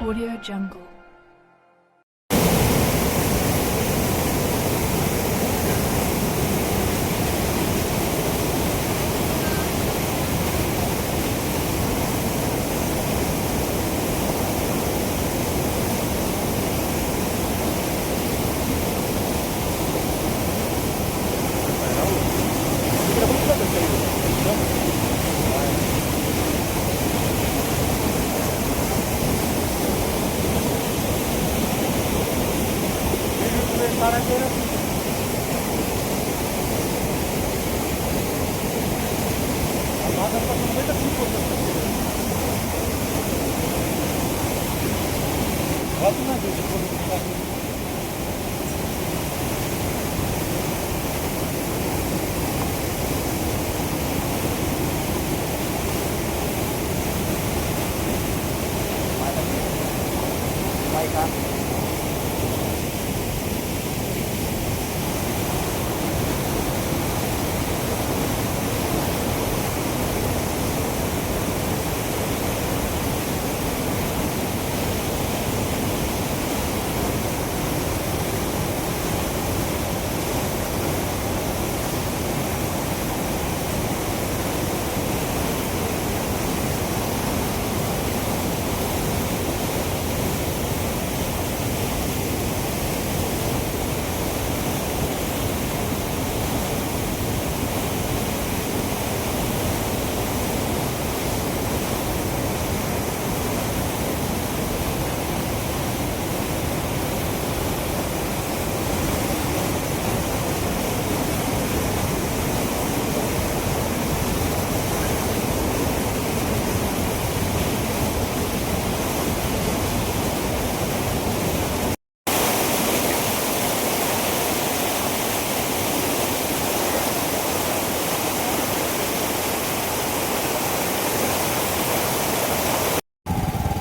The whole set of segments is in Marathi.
Audio Jungle bahay ka?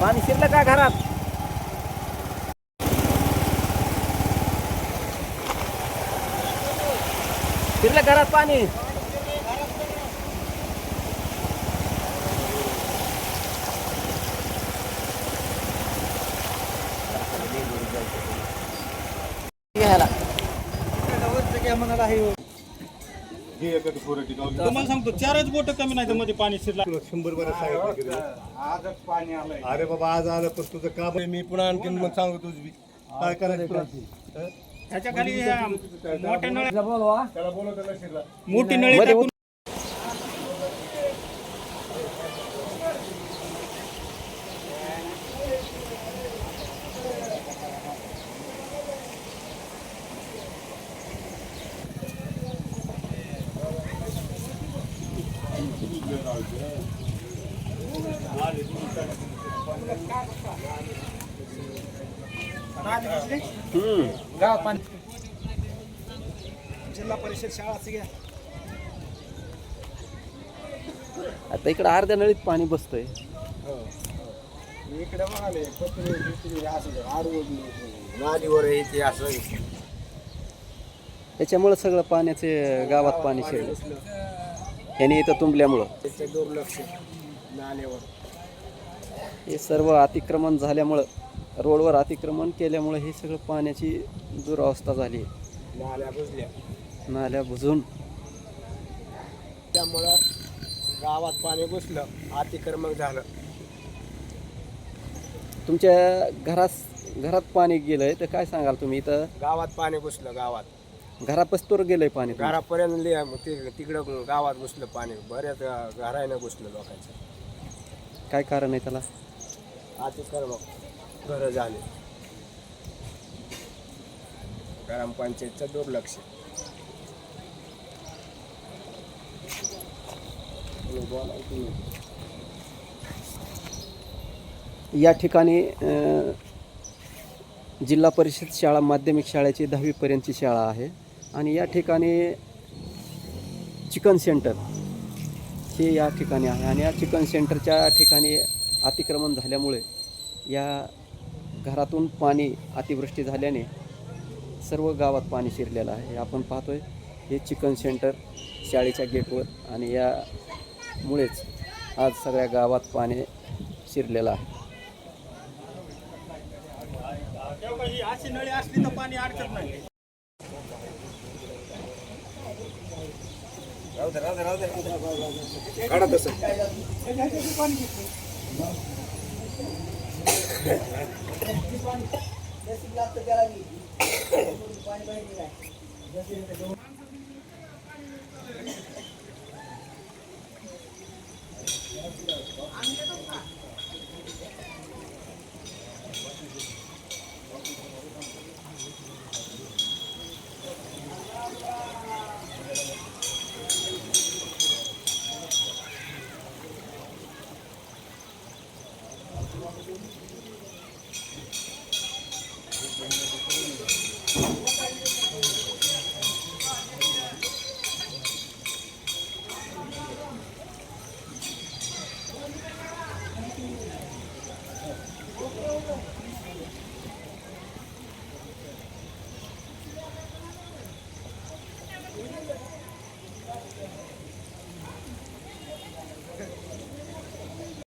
पाणी शिरलं का घरात? शिरलं घरात पाणी? घ्यायला. तुम्हाला सांगतो चारच बोट कमी नाही तर मध्ये पाणी शिरला. शंभर बरं सांगितलं आजच पाणी आलंय. अरे बाबा आज आलं पण तुझं काम आहे. मी पुन्हा आणखीन मग सांगतो तुझं. काय करायचं तुला? हं? ह्याच्या खाली ह्या मोठ्या नळ्या त्याला बोलव त्याला शिरला. मोठी नळी टाकून जिल्हा परिषद शाळा सगळ्या आता इकडं अर्ध्या नळीत पाणी बसतंय. इकडे बघाले पत्रे बित्रे असं नालीवर त्याच्यामुळं सगळं पाण्याचे गावात पाणी शिरलं. ह्याने इथं तुंबल्यामुळं. दुर्लक्ष नाल्यावर. हे सर्व अतिक्रमण झाल्यामुळं रोडवर अतिक्रमण केल्यामुळं हे सगळं पाण्याची दुरावस्था झाली. आहे नाल्या बुजल्या. नाल्या बुजून. त्यामुळं गावात पाणी घुसलं अतिक्रमण झालं. तुमच्या घरात घरात पाणी गेलंय तर काय सांगाल तुम्ही इथं? गावात पाणी घुसलं गावात. घरापस्तोर गेलंय पाणी. घरापर्यंत लिहा मग ते तिकडं गावात घुसलं पाणी. बऱ्याच घरायनं घुसलं लोकांचं. काय कारण आहे त्याला? अतिक्रमण घरं झाले. ग्रामपंचायतचं दुर्लक्ष. या ठिकाणी अ, जिल्हा परिषद शाळा माध्यमिक शाळेची दहावीपर्यंतची शाळा आहे. आणि या ठिकाणी चिकन सेंटर हे या ठिकाणी आहे. आणि या चिकन सेंटरच्या ठिकाणी अतिक्रमण झाल्यामुळे या घरातून पाणी अतिवृष्टी झाल्याने सर्व गावात पाणी शिरलेलं आहे. आपण पाहतोय. हे चिकन सेंटर शाळेच्या गेटवर आणि यामुळेच आज सगळ्या गावात पाणी शिरलेलं आहे. अशी नळी असली तर पाणी अडचण नाही राहू दे राहू दे राहू दे. काढा तसं. Anda ito pa.